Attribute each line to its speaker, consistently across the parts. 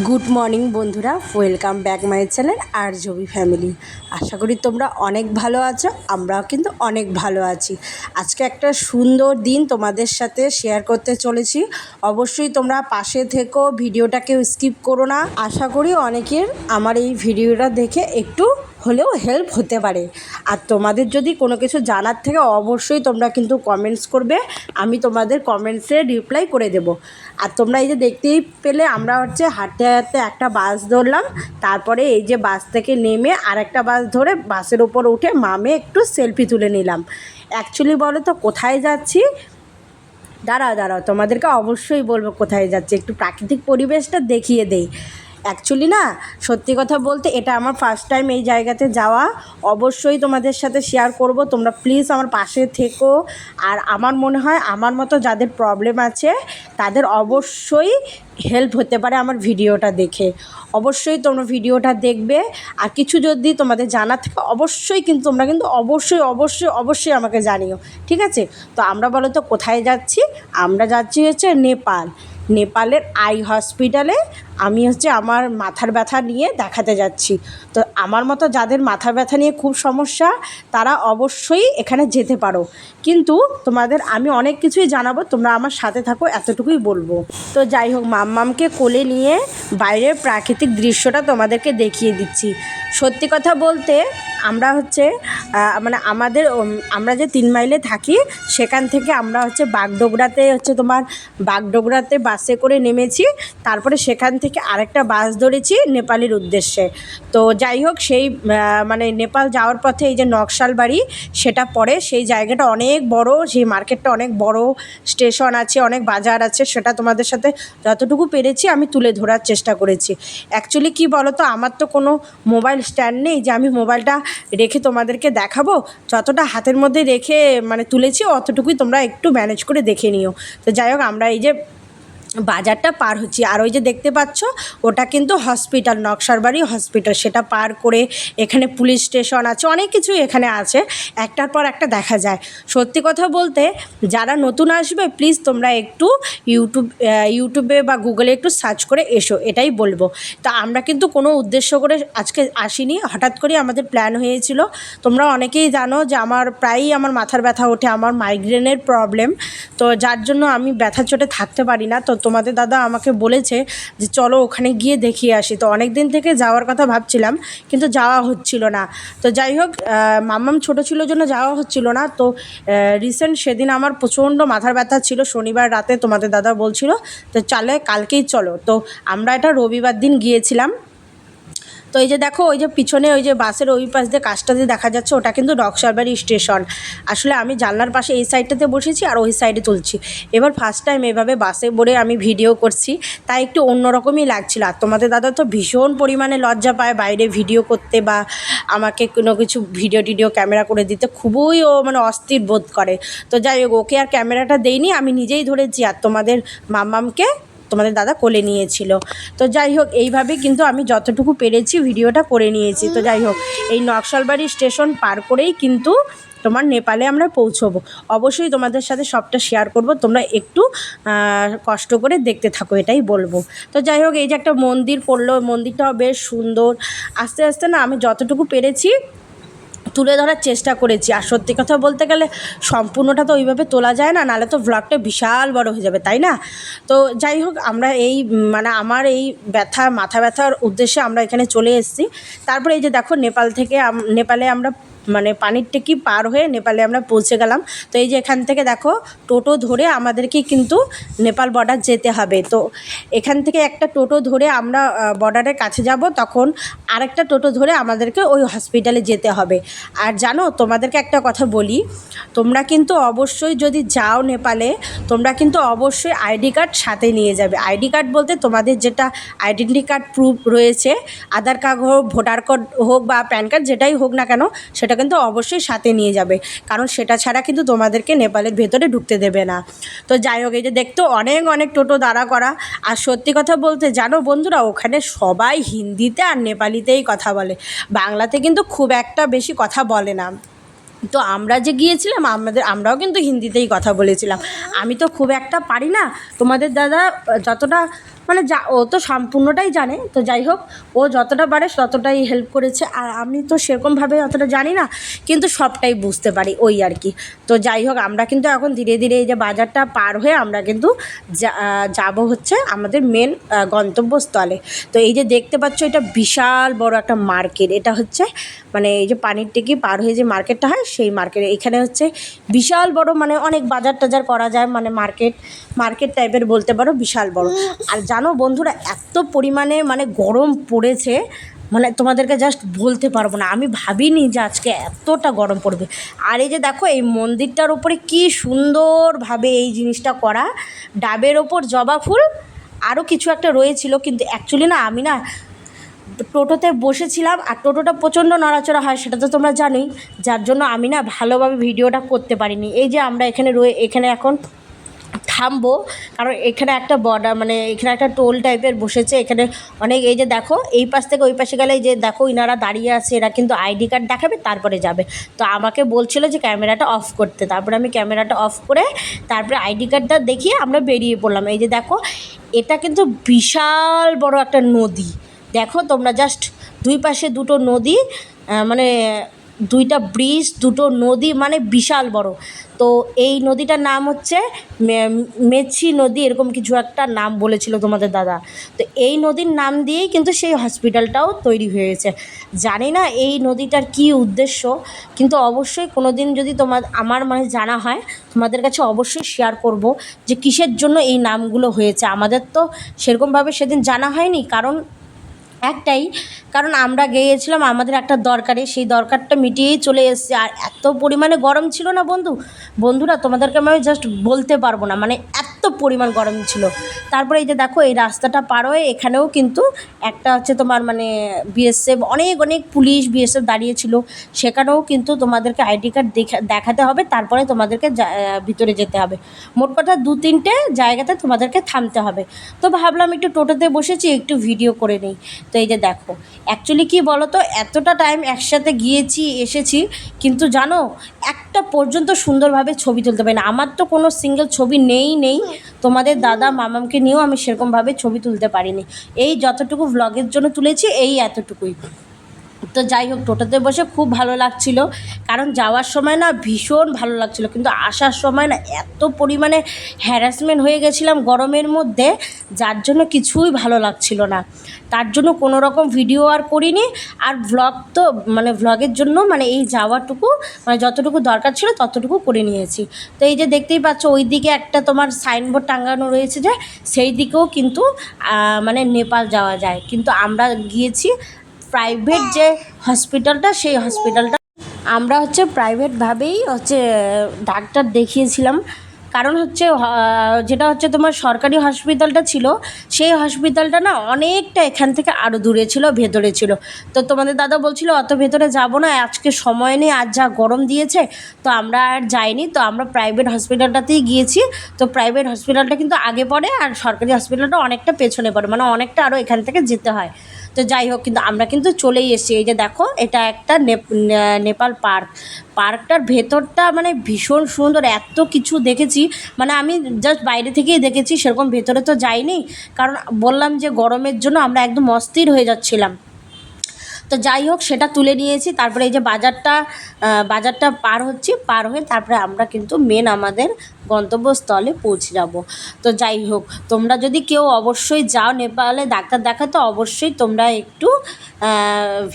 Speaker 1: Good morning বন্ধুরা, welcome back my channel আর জবি family. আশা করি তোমরা অনেক ভালো আছো, আমরাও কিন্তু অনেক ভালো আছি। আজকে একটা সুন্দর দিন তোমাদের সাথে শেয়ার করতে চলেছি। অবশ্যই তোমরা পাশে থেকো ভিডিওটাকে স্কিপ করো না। আশা করি অনেকের আমার এই ভিডিওটা দেখে একটু হলেও হেল্প হতে পারে। আর তোমাদের যদি কোনো কিছু জানার থেকে, অবশ্যই তোমরা কিন্তু কমেন্টস করবে। আমি তোমাদের কমেন্টসে রিপ্লাই করে দেব। আর তোমরা এই যে দেখতেই পেলে, আমরা হচ্ছে হাঁটতে হাঁটতে একটা বাস ধরলাম। তারপরে এই যে বাস থেকে নেমে আর একটা বাস ধরে বাসের ওপর উঠে মামে একটু সেলফি তুলে নিলাম। অ্যাকচুয়ালি বলো তো, কোথায় যাচ্ছি? দাঁড়াও দাঁড়াও, তোমাদেরকে অবশ্যই বলব কোথায় যাচ্ছে। একটু প্রাকৃতিক পরিবেশটা দেখিয়ে দেই। অ্যাকচুয়ালি না, সত্যি কথা বলতে এটা আমার ফার্স্ট টাইম এই জায়গাতে যাওয়া। অবশ্যই তোমাদের সাথে শেয়ার করব, তোমরা প্লিজ আমার পাশে থেকো। আর আমার মনে হয় আমার মতো যাদের প্রবলেম আছে, তাদের অবশ্যই হেল্প হতে পারে আমার ভিডিওটা দেখে। অবশ্যই তোমরা ভিডিওটা দেখবে, আর কিছু যদি তোমাদের জানা থাকে, অবশ্যই কিন্তু তোমরা কিন্তু অবশ্যই অবশ্যই অবশ্যই আমাকে জানিও, ঠিক আছে? তো আমরা বলো তো কোথায় যাচ্ছি? আমরা যাচ্ছি হচ্ছে নেপাল। নেপালের আই হসপিটালে আমি হচ্ছে আমার মাথার ব্যথা নিয়ে দেখাতে যাচ্ছি। তো আমার মতো যাদের মাথা ব্যথা নিয়ে খুব সমস্যা, তারা অবশ্যই এখানে যেতে পারো। কিন্তু তোমাদের আমি অনেক কিছুই জানাব, তোমরা আমার সাথে থাকো, এতটুকুই বলব। তো যাই হোক, মাম্মামকে কোলে নিয়ে বাইরের প্রাকৃতিক দৃশ্যটা তোমাদেরকে দেখিয়ে দিচ্ছি। সত্যি কথা বলতে, আমরা হচ্ছে মানে আমাদের আমরা যে তিন মাইলে থাকি, সেখান থেকে আমরা হচ্ছে বাগডোগরাতে হচ্ছে তোমার, বাগডোগরাতে বাসে করে নেমেছি। তারপরে সেখান থেকে আরেকটা বাস ধরেছি নেপালের উদ্দেশ্যে। তো যাই হোক, সেই মানে নেপাল যাওয়ার পথে এই যে নকশাল বাড়ি সেটা পড়ে সেই জায়গাটা অনেক বড়, সেই মার্কেটটা অনেক বড়, স্টেশন আছে, অনেক বাজার আছে, সেটা তোমাদের সাথে যতটুকু পেরেছি আমি তুলে ধরার চেষ্টা করেছি। অ্যাকচুয়ালি কি বলো তো আমার তো কোনো মোবাইল স্ট্যান্ড নেই যে আমি মোবাইলটা রেখে তোমাদেরকে দেখাবো। যতটা হাতের মধ্যে রেখে মানে তুলেছি, অতটুকুই তোমরা একটু ম্যানেজ করে দেখে নিও। তো যাই হোক, আমরা এই যে বাজারটা পার হচ্ছি। আর ওই যে দেখতে পাচ্ছ, ওটা কিন্তু হসপিটাল, নকশারবাড়ি হসপিটাল। সেটা পার করে এখানে পুলিশ স্টেশন আছে, অনেক কিছুই এখানে আছে। একটার পর একটা দেখা যায়। সত্যি কথা বলতে, যারা নতুন আসবে প্লিজ তোমরা একটু ইউটিউব ইউটিউবে বা গুগলে একটু সার্চ করে এসো, এটাই বলব। তা আমরা কিন্তু কোনো উদ্দেশ্য করে আজকে আসিনি। হঠাৎ করে আমাদের প্ল্যান হয়েছিল। তোমরা অনেকেই জানো যে আমার প্রায়ই আমার মাথার ব্যথা ওঠে, আমার মাইগ্রেনের প্রবলেম তো যার জন্য আমি ব্যথা চোটে থাকতে পারি না। তো তোমাদের দাদা আমাকে বলেছে যে চলো ওখানে গিয়ে দেখিয়ে আসি। তো অনেক দিন থেকে যাওয়ার কথা ভাবছিলাম, কিন্তু যাওয়া হচ্ছিল না। তো যাই হোক মাম্মাম ছোটো ছিল জন্য যাওয়া হচ্ছিল না। তো রিসেন্ট সেদিন আমার প্রচণ্ড মাথার ব্যথা ছিল, শনিবার রাতে তোমাদের দাদা বলছিল তো চালে কালকেই চলো। তো আমরা এটা রবিবার দিন গিয়েছিলাম। তো এই যে দেখো, ওই যে পিছনে ওই যে বাসের ওই পাশ দিয়ে কাজটা দিয়ে দেখা যাচ্ছে, ওটা কিন্তু ডকসারবাড়ি স্টেশন। আসলে আমি জানলার পাশে এই সাইডটাতে বসেছি আর ওই সাইডে তুলছি। এবার ফার্স্ট টাইম এভাবে বাসে বলে আমি ভিডিও করছি, তাই একটু অন্যরকমই লাগছিল। আর তোমাদের দাদা তো ভীষণ পরিমাণে লজ্জা পায় বাইরে ভিডিও করতে বা আমাকে কোনো কিছু ভিডিও টিডিও ক্যামেরা করে দিতে। খুবই ও মানে অস্থির বোধ করে। তো যাই হোক, ওকে আর ক্যামেরাটা দেইনি, আমি নিজেই ধরেছি। আর তোমাদের মাম্মামকে তোমাদের দাদা কোলে নিয়েছিল। তো যাই হোক, এইভাবে কিন্তু আমি যতটুকু পেরেছি ভিডিওটা করে নিয়েছি। তো যাই হোক, এই নকশালবাড়ি স্টেশন পার করেই কিন্তু তোমার নেপালে আমরা পৌঁছবো। অবশ্যই তোমাদের সাথে সবটা শেয়ার করব। তোমরা একটু কষ্ট করে দেখতে থাকো, এটাই বলব। তো যাই হোক, এই যে একটা মন্দির পড়ল, মন্দিরটাও বেশ সুন্দর। আস্তে আস্তে না আমি যতটুকু পেরেছি তুলে ধরার চেষ্টা করেছি। আর সত্যি কথা বলতে গেলে সম্পূর্ণটা তো ওইভাবে তোলা যায় না নাহলে তো ব্লগটা বিশাল বড় হয়ে যাবে, তাই না? তো যাই হোক, আমরা এই মানে আমার এই ব্যথা, মাথা ব্যথার উদ্দেশ্যে আমরা এখানে চলে এসেছি। তারপরে এই যে দেখো, নেপাল থেকে নেপালে আমরা মানে পানির টেকি পার হয়ে নেপালে আমরা পৌঁছে গেলাম। তো এই যে এখান থেকে দেখো, টোটো ধরে আমাদেরকে কিন্তু নেপাল বর্ডার যেতে হবে। তো এখান থেকে একটা টোটো ধরে আমরা বর্ডারের কাছে যাব, তখন আরেকটা টোটো ধরে আমাদেরকে ওই হসপিটালে যেতে হবে। আর জানো, তোমাদেরকে একটা কথা বলি, তোমরা কিন্তু অবশ্যই যদি যাও নেপালে, তোমরা কিন্তু অবশ্যই আইডি কার্ড সাথে নিয়ে যাবে। আইডি কার্ড বলতে তোমাদের যেটা আইডেন্টি কার্ড প্রুফ রয়েছে, আধার কার্ড হোক ভোটার কার্ড হোক বা প্যান কার্ড যেটাই হোক না কেন, সেটা কিন্তু অবশ্যই সাথে নিয়ে যাবে। কারণ সেটা ছাড়া কিন্তু তোমাদেরকে নেপালের ভেতরে ঢুকতে দেবে না। তো যাই হোক, এই যে দেখতো অনেক অনেক টোটো দাঁড়া করা। আর সত্যি কথা বলতে, জানো বন্ধুরা, ওখানে সবাই হিন্দিতে আর নেপালিতেই কথা বলে। বাংলাতে কিন্তু খুব একটা বেশি কথা বলে না। তো আমরা যে গিয়েছিলাম, আমাদের, আমরাও কিন্তু হিন্দিতেই কথা বলেছিলাম। আমি তো খুব একটা পারি না। তোমাদের দাদা, যতটা মানে যা, ও তো সম্পূর্ণটাই জানে। তো যাই হোক, ও যতটা পারে ততটাই হেল্প করেছে। আর আমি তো সেরকমভাবে অতটা জানি না, কিন্তু সবটাই বুঝতে পারি ওই আর কি। তো যাই হোক, আমরা কিন্তু এখন ধীরে ধীরে এই যে বাজারটা পার হয়ে আমরা কিন্তু যাব হচ্ছে আমাদের মেন গন্তব্যস্থলে। তো এই যে দেখতে পাচ্ছ, এটা বিশাল বড় একটা মার্কেট এটা হচ্ছে মানে এই যে পানির টেকি পার হয়ে যে মার্কেটটা হয়, সেই মার্কেট এখানে হচ্ছে বিশাল বড় মানে অনেক বাজার টাজার করা যায় মানে মার্কেট মার্কেট টাইপের বলতে পারো, বিশাল বড়। আর জানো বন্ধুরা, এত পরিমাণে মানে গরম পড়েছে মানে তোমাদেরকে জাস্ট বলতে পারব না। আমি ভাবিনি যে আজকে এতটা গরম পড়বে। আর এই যে দেখো, এই মন্দিরটার ওপরে কি সুন্দরভাবে এই জিনিসটা করা। ডাবের ওপর জবা ফুল আরও কিছু একটা রয়েছিল, কিন্তু অ্যাকচুয়ালি না, আমি না টোটোতে বসেছিলাম, আর টোটোটা প্রচণ্ড নড়াচড়া হয়, সেটা তো তোমরা জানোই। যার জন্য আমি না ভালোভাবে ভিডিওটা করতে পারিনি। এই যে আমরা এখানে রয়ে, এখানে এখন থামবো। কারণ এখানে একটা বর্ডার মানে এখানে একটা টোল টাইপের বসেছে। এখানে অনেক, এই যে দেখো, এই পাশ থেকে ওই পাশে গেলে যে দেখো ইনারা দাঁড়িয়ে আছে, এরা কিন্তু আইডি কার্ড দেখাবে, তারপরে যাবে। তো আমাকে বলছিল যে ক্যামেরাটা অফ করতে। তারপরে আমি ক্যামেরাটা অফ করে তারপরে আইডি কার্ডটা দেখিয়ে আমরা বেরিয়ে পড়লাম। এই যে দেখো, এটা কিন্তু বিশাল বড় একটা নদী। দেখো তোমরা জাস্ট দুই পাশে দুটো নদী মানে দুইটা ব্রিজ, দুটো নদী মানে বিশাল বড়। তো এই নদীটার নাম হচ্ছে মেছি নদী, এরকম কিছু একটা নাম বলেছিল তোমাদের দাদা। তো এই নদীর নাম দিয়েই কিন্তু সেই হসপিটালটাও তৈরি হয়েছে। জানি না এই নদীটার কী উদ্দেশ্য, কিন্তু অবশ্যই কোনো দিন যদি তোমার, আমার মানে জানা হয়, তোমাদের কাছে অবশ্যই শেয়ার করব যে কিসের জন্য এই নামগুলো হয়েছে। আমাদের তো সেরকমভাবে সেদিন জানা হয়নি, কারণ একটাই, কারণ আমরা গিয়েছিলাম, আমাদের একটা দরকারে, সেই দরকারটা মিটিয়েই চলে এসছে। আর এত পরিমাণে গরম ছিল না বন্ধু? বন্ধুরা, তোমাদেরকে আমি জাস্ট বলতে পারব না। মানে এত পরিমাণ গরম ছিল। তারপরে এই যে দেখো, এই রাস্তাটা পার হয়ে এখানেও কিন্তু একটা হচ্ছে তোমার মানে বিএসএফ অনেক অনেক পুলিশ বিএসএফ দাঁড়িয়েছিল সেখানেও কিন্তু তোমাদেরকে আইডি কার্ড দেখা, দেখাতে হবে, তারপরে তোমাদেরকে ভিতরে যেতে হবে। মোট কথা দু তিনটে জায়গাতে তোমাদেরকে থামতে হবে। তো ভাবলাম একটু টোটোতে বসেছি, একটু ভিডিও করে নিই। তো এই যে দেখো অ্যাকচুয়ালি কি বলো তো এতটা টাইম একসাথে গিয়েছি, এসেছি, কিন্তু জানো, একটা পর্যন্ত সুন্দরভাবে ছবি তুলতে পারি না। আমার তো কোনো সিঙ্গেল ছবি নেই নেই। তোমাদের দাদা মামামকে নিয়েও আমি সেরকমভাবে ছবি তুলতে পারিনি। এই যতটুকু ভ্লগের জন্য তুলেছি, এই এতটুকুই। তো যাই হোক, টোটোতে বসে খুব ভালো লাগছিল। কারণ যাওয়ার সময় না ভীষণ ভালো লাগছিল, কিন্তু আসার সময় না এত পরিমাণে হ্যারাসমেন্ট হয়ে গেছিলাম গরমের মধ্যে, যার জন্য কিছুই ভালো লাগছিল না। তার জন্য কোনো রকম ভিডিও আর করিনি, আর ভ্লগ তো মানে ভ্লগের জন্য মানে এই যাওয়াটুকু মানে যতটুকু দরকার ছিল ততটুকু করে নিয়েছি। তো এই যে দেখতেই পাচ্ছ ওই দিকে একটা তোমার সাইনবোর্ড টাঙানো রয়েছে যে, সেই দিকেও কিন্তু মানে নেপাল যাওয়া যায়। কিন্তু আমরা গিয়েছি প্রাইভেট যে হসপিটালটা সেই হসপিটালটা আমরা হচ্ছে প্রাইভেটভাবেই হচ্ছে ডাক্তার দেখিয়েছিলাম। কারণ হচ্ছে যেটা হচ্ছে তোমার সরকারি হসপিটালটা ছিল, সেই হসপিটালটা না অনেকটা এখান থেকে আরও দূরে ছিল, ভেতরে ছিল। তো তোমাদের দাদা বলছিল, অত ভেতরে যাব না, আজকে সময় নেই, আজ যা গরম দিয়েছে, তো আমরা আর যাইনি। তো আমরা প্রাইভেট হসপিটালটাতেই গিয়েছি। তো প্রাইভেট হসপিটালটা কিন্তু আগে পড়ে, আর সরকারি হসপিটালটা অনেকটা পেছনে পড়ে মানে অনেকটা আরও এখান থেকে যেতে হয়। তো যাই হোক, কিন্তু আমরা কিন্তু চলেই এসেছি। এই যে দেখো, এটা একটা নেপ- নেপাল পার্ক। পার্কটার ভেতরটা মানে ভীষণ সুন্দর, এত কিছু দেখেছি। মানে আমি জাস্ট বাইরে থেকেই দেখেছি, সেরকম ভেতরে তো যাইনি। কারণ বললাম যে গরমের জন্য আমরা একদম অস্থির হয়ে যাচ্ছিলাম। তো যাই হোক, সেটা তুলে নিয়েছি। তারপরে এই যে বাজারটা বাজারটা পার হচ্ছি, পার হয়ে তারপরে আমরা কিন্তু মেন আমাদের গন্তব্যস্থলে পৌঁছে যাব তো যাই হোক, তোমরা যদি কেউ অবশ্যই যাও নেপালে, ডাক্তার দেখাতে অবশ্যই তোমরা একটু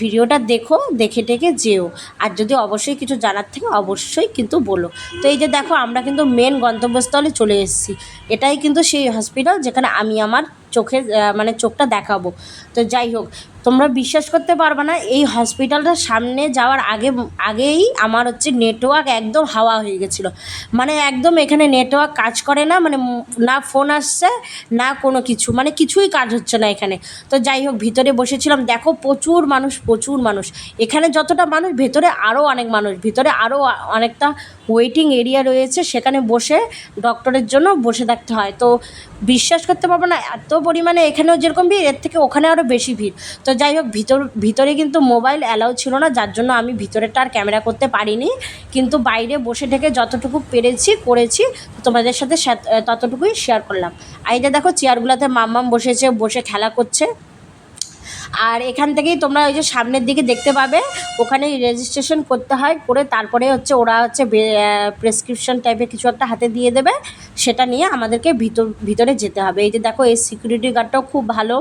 Speaker 1: ভিডিওটা দেখো, দেখে টেকে যেও। আর যদি অবশ্যই কিছু জানার থেকে অবশ্যই কিন্তু বলো। তো এই যে দেখো, আমরা কিন্তু মেন গন্তব্যস্থলে চলে এসেছি। এটাই কিন্তু সেই হসপিটাল যেখানে আমি আমার চোখের মানে চোখটা দেখাবো। তো যাই হোক, তোমরা বিশ্বাস করতে পারবে না, এই হসপিটালটার সামনে যাওয়ার আগে, আগেই আমার হচ্ছে নেটওয়ার্ক একদম হাওয়া হয়ে গেছিল। মানে একদম এখানে নেটওয়ার্ক কাজ করে না মানে না ফোন আসছে, না কোনো কিছু মানে কিছুই কাজ হচ্ছে না এখানে। তো যাই হোক, ভিতরে বসেছিলাম। দেখো প্রচুর মানুষ প্রচুর মানুষ। এখানে যতটা মানুষ, ভেতরে আরও অনেক মানুষ, ভিতরে আরও অনেকটা ওয়েটিং এরিয়া রয়েছে, সেখানে বসে ডক্টরের জন্য বসে থাকতে হয়। তো বিশ্বাস করতে পারব না, এত পরিমাণে এখানেও যেরকম ভিড়, এর থেকে ওখানে আরও বেশি ভিড়। তো যাই হোক, ভিতর, ভিতরে কিন্তু মোবাইল অ্যালাউ ছিল না, যার জন্য আমি ভিতরেরটা আর ক্যামেরা করতে পারিনি। কিন্তু বাইরে বসে থেকে যতটুকু পেরেছি, করেছি, তোমাদের সাথে ততটুকুই শেয়ার করলাম। আর এই যে দেখো চেয়ারগুলোতে মাম মাম্মাম বসেছে, বসে খেলা করছে। আর এখান থেকেই তোমরা ওই যে সামনের দিকে দেখতে পাবে ওখানে রেজিস্ট্রেশন করতে হয়, করে তারপরে হচ্ছে ওরা হচ্ছে প্রেসক্রিপশন টাইপের কিছু একটা হাতে দিয়ে দেবে, সেটা নিয়ে আমাদেরকে ভিতর, ভিতরে যেতে হবে। এই যে দেখো, এই সিকিউরিটি গার্ডটাও খুব ভালো।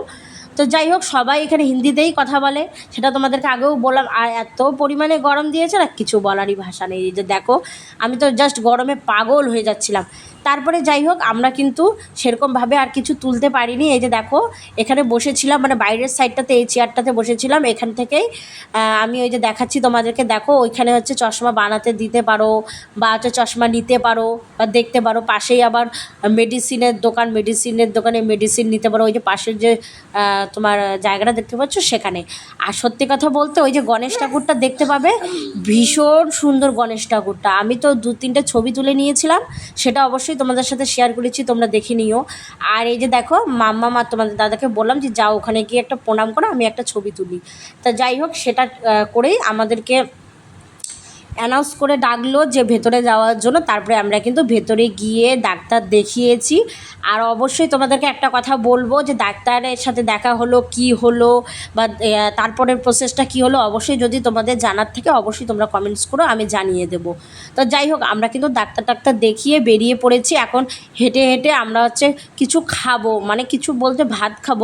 Speaker 1: তো যাই হোক, সবাই এখানে হিন্দিতেই কথা বলে। সেটা তোমাদেরকে আগেও বললাম, আর এত পরিমাণে গরম দিয়েছে না, কিছু বলারই ভাষা নেই। যে দেখো, আমি তো জাস্ট গরমে পাগল হয়ে যাচ্ছিলাম। তারপরে যাই হোক, আমরা কিন্তু সেরকমভাবে আর কিছু তুলতে পারিনি। এই যে দেখো, এখানে বসেছিলাম মানে বাইরের সাইডটাতে এই চেয়ারটাতে বসেছিলাম। এখান থেকেই আমি ওই যে দেখাচ্ছি তোমাদেরকে, দেখো, ওইখানে হচ্ছে চশমা বানাতে দিতে পারো, বা হচ্ছে চশমা নিতে পারো, বা দেখতে পারো। পাশেই আবার মেডিসিনের দোকান মেডিসিনের দোকানে মেডিসিন নিতে পারো। ওই যে পাশের যে তোমার জায়গাটা দেখতে পাচ্ছ সেখানে। আর সত্যি কথা বলতে ওই যে গণেশ ঠাকুরটা দেখতে পাবে, ভীষণ সুন্দর গণেশ ঠাকুরটা। আমি তো দু তিনটে ছবি তুলে নিয়েছিলাম, সেটা অবশ্যই তোমাদের সাথে শেয়ার করেছি, তোমরা দেখে নিও। আর এই যে দেখো, মাম্মা, মা, তোমাদের দাদাকে বললাম যে, যাও ওখানে গিয়ে একটা প্রণাম করো, আমি একটা ছবি তুলি। তা যাই হোক, সেটা করেই আমাদেরকে অ্যানাউন্স করে ডাকলো যে ভেতরে যাওয়ার জন্য। তারপরে আমরা কিন্তু ভেতরে গিয়ে ডাক্তার দেখিয়েছি। আর অবশ্যই তোমাদেরকে একটা কথা বলব যে ডাক্তারের সাথে দেখা হলো, কি হলো, বা তারপরের প্রসেসটা কি হলো, অবশ্যই যদি তোমাদের জানার থেকে, অবশ্যই তোমরা কমেন্টস করো, আমি জানিয়ে দেবো। তো যাই হোক, আমরা কিন্তু ডাক্তার টাক্তার দেখিয়ে বেরিয়ে পড়েছি। এখন হেঁটে হেঁটে আমরা হচ্ছে কিছু খাব মানে কিছু বলতে ভাত খাব।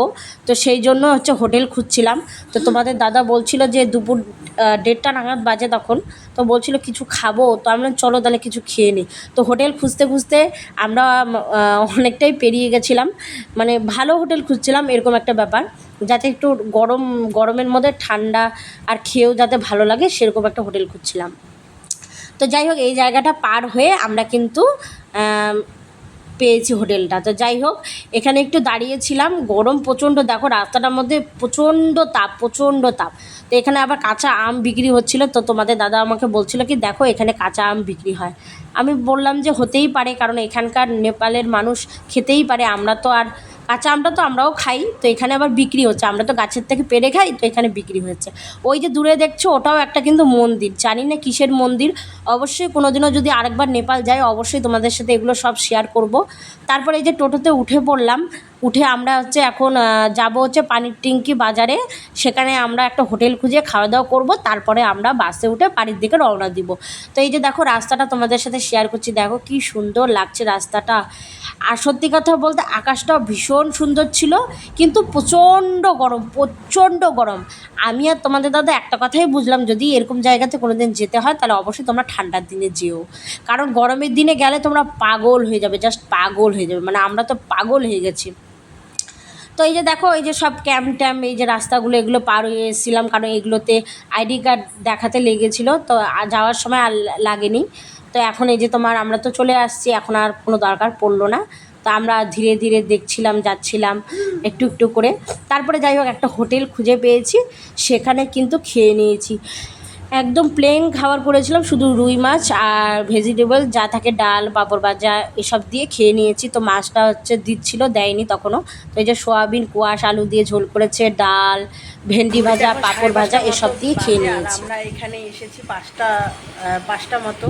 Speaker 1: তো সেই জন্য হচ্ছে হোটেল খুঁজছিলাম। তো তোমাদের দাদা বলছিল যে দুপুর দেড়টা নাগাদ বাজে তখন। তো বলছিল, কিছু খাব? তো আমরা চলো তাহলে কিছু খেয়ে নিই তো হোটেল খুঁজতে খুঁজতে আমরা অনেকটাই পেরিয়ে গেছিলাম। মানে ভালো হোটেল খুঁজছিলাম, এরকম একটা ব্যাপার। যাতে একটু গরম, গরমের মধ্যে ঠান্ডা আর খেয়েও যাতে ভালো লাগে, সেরকম একটা হোটেল খুঁজছিলাম। তো যাই হোক, এই জায়গাটা পার হয়ে আমরা কিন্তু পেয়েছি হোটেলটা। তো যাই হোক, এখানে একটু দাঁড়িয়েছিলাম, গরম প্রচণ্ড, দেখো রাস্তাটার মধ্যে প্রচণ্ড তাপ প্রচণ্ড তাপ। তো এখানে আবার কাঁচা আম বিক্রি হচ্ছিল, তো তোমাদের দাদা আমাকে বলছিল কি, দেখো, এখানে কাঁচা আম বিক্রি হয়। আমি বললাম যে, হতেই পারে, কারণ এখানকার নেপালের মানুষ খেতেই পারে, আমরা তো আর কাঁচা আমটা তো আমরাও খাই, তো এখানে আবার বিক্রি হচ্ছে। আমরা তো গাছের থেকে পেরে খাই, তো এখানে বিক্রি হচ্ছে। ওই যে দূরে দেখছ, ওটাও একটা কিন্তু মন্দির। জানি না কিসের মন্দির। অবশ্যই কোনোদিনও যদি আরেকবার নেপাল যাই, অবশ্যই তোমাদের সাথে এগুলো সব শেয়ার করব। তারপরে এই যে টোটোতে উঠে পড়লাম উঠে আমরা হচ্ছে এখন যাব হচ্ছে পানির টিঙ্কি বাজারে। সেখানে আমরা একটা হোটেল খুঁজে খাওয়া দাওয়া করব, তারপরে আমরা বাসে উঠে বাড়ির দিকে রওনা দিব। তো এই যে দেখো রাস্তাটা তোমাদের সাথে শেয়ার করছি, দেখো কি সুন্দর লাগছে রাস্তাটা। আর সত্যি কথা বলতে আকাশটাও ভীষণ সুন্দর ছিল, কিন্তু প্রচণ্ড গরম প্রচণ্ড গরম। আমি আর তোমাদের দাদা একটা কথাই বুঝলাম, যদি এরকম জায়গাতে কোনো দিন যেতে হয়, তাহলে অবশ্যই তোমরা ঠান্ডার দিনে যেও। কারণ গরমের দিনে গেলে তোমরা পাগল হয়ে যাবে জাস্ট পাগল হয়ে যাবে মানে আমরা তো পাগল হয়ে গেছি। তো এই যে দেখো, এই যে সব ক্যাম্প ট্যাম্প, এই যে রাস্তাগুলো, এগুলো পার হয়ে এসেছিলাম কারণ এগুলোতে আইডি কার্ড দেখাতে লেগেছিলো। তো যাওয়ার সময় আর লাগেনি। তো এখন এই যে তোমার, আমরা তো চলে আসছি, এখন আর কোনো দরকার পড়ল না। তো আমরা ধীরে ধীরে দেখছিলাম, যাচ্ছিলাম একটু একটু করে। তারপরে যাই হোক, একটা হোটেল খুঁজে পেয়েছি, সেখানে কিন্তু খেয়ে নিয়েছি। একদম প্লেন খাবার করেছিলাম শুধু রুই মাছ আর ভেজিটেবল যা থাকে ডাল পাঁপড় ভাজা এসব দিয়ে খেয়ে নিয়েছি। তো মাছটা হচ্ছে দিচ্ছিল দেয়নি তখনও। তো এই যে সোয়াবিন কোয়াশ আলু দিয়ে ঝোল করেছে ডাল ভেন্ডি ভাজা পাঁপড় ভাজা এসব দিয়ে খেয়ে নিয়েছি।
Speaker 2: আমরা এখানে এসেছি পাঁচটা পাঁচটা মতো।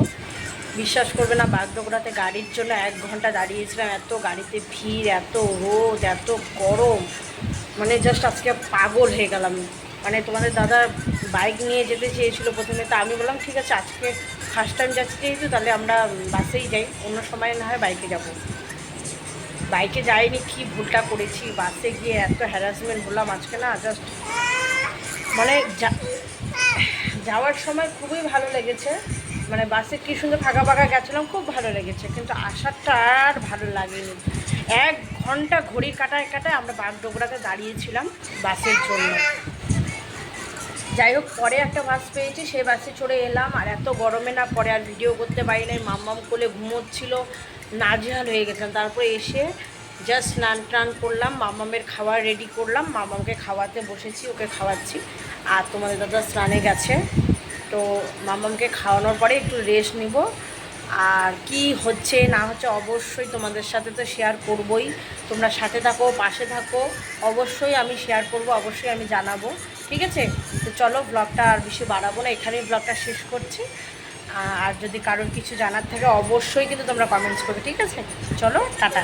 Speaker 2: বিশ্বাস করবে না বাগডোগরাতে গাড়ির জন্য এক ঘণ্টা দাঁড়িয়েছিলাম। এত গাড়িতে ভিড় এত রোদ এত গরম। মানে জাস্ট আজকে পাগল হয়ে গেলাম। মানে তোমাদের দাদা বাইক নিয়ে যেতে চেয়েছিল প্রথমে, তা আমি বললাম, ঠিক আছে, আজকে ফার্স্ট টাইম যাচ্ছি যেহেতু, তাহলে আমরা বাসেই যাই, অন্য সময় না হয় বাইকে যাব। বাইকে যাইনি, কি ভুলটা করেছি, বাসে গিয়ে এত হ্যারাসমেন্ট হলাম আজকে না জাস্ট মানে যাওয়ার সময় খুবই ভালো লেগেছে মানে বাসে কি সুন্দর ফাঁকা ফাঁকা গেছিলাম, খুব ভালো লেগেছে, কিন্তু আসারটা আর ভালো লাগেনি। এক ঘণ্টা ঘড়ি কাটায় কাটায় আমরা বাগডোগরাতে দাঁড়িয়েছিলাম বাসের জন্য। যাই হোক, পরে একটা বাস পেয়েছি সেই বাসে চড়ে এলাম, আর এত গরমে না পরে আর ভিডিও করতে পারি নাই, মাম্মাম কোলে ঘুমোচ্ছিল, নাজেহাল হয়ে গেছিলাম। তারপরে এসে জাস্ট স্নান টান করলাম মামামের খাবার রেডি করলাম মামামকে খাওয়াতে বসেছি, ওকে খাওয়াচ্ছি। আর তোমাদের দাদা স্নানে গেছে, তো মামামকে খাওয়ানোর পরে একটু রেস্ট নিব। আর কি হচ্ছে না হচ্ছে অবশ্যই তোমাদের সাথে তো শেয়ার করবই। তোমরা সাথে থাকো, পাশে থাকো। অবশ্যই আমি শেয়ার করব, অবশ্যই আমি জানাব। ঠিক আছে? তো চলো ব্লগটা আর বেশি বাড়াবো না, এখানেই ব্লগটা শেষ করছি। আর যদি কারোর কিছু জানার থাকে অবশ্যই কিন্তু তোমরা কমেন্টস করবে, ঠিক আছে? চলো, টাটা।